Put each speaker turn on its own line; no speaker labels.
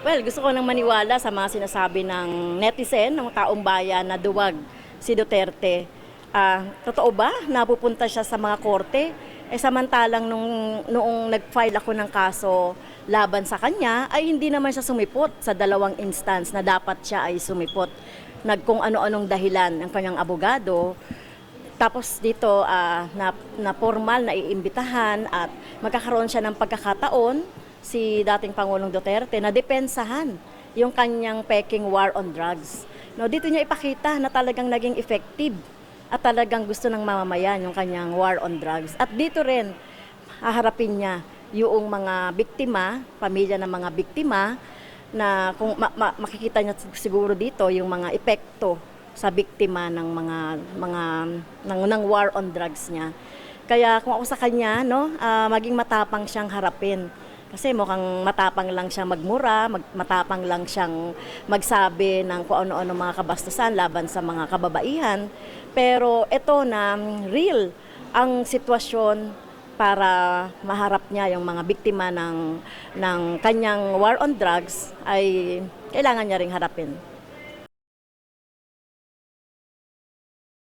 Well, gusto ko nang maniwala sa mga sinasabi ng netizen, ng taong bayan na duwag si Duterte. Ah, totoo ba na pupunta siya sa mga korte? Eh samantalang nung noong nag-file ako ng kaso laban sa kanya ay hindi naman siya sumipot sa dalawang instance na dapat siya ay sumipot. Nag kung ano-anong dahilan ng kanyang abogado tapos dito ah, na, na formal na iimbitahan at magkakaroon siya ng pagkakataon si dating Pangulong Duterte na depensahan yung kanyang peking war on drugs. No, dito niya ipakita na talagang naging effective at talagang gusto ng mamamayan yung kanyang war on drugs. At dito rin haharapin niya yung mga biktima, pamilya ng mga biktima na kung ma- ma- makikita niya siguro dito yung mga epekto sa biktima ng mga mga ng, ng war on drugs niya. Kaya kung ako sa kanya, no, ah, maging matapang siyang harapin. Kasi mukhang matapang lang siyang magmura, mag, matapang lang siyang magsabi ng kung ano-ano mga kabastusan laban sa mga kababaihan. Pero ito na mm, real ang sitwasyon para maharap niya yung mga biktima ng ng kanyang war on drugs ay kailangan niya ring harapin.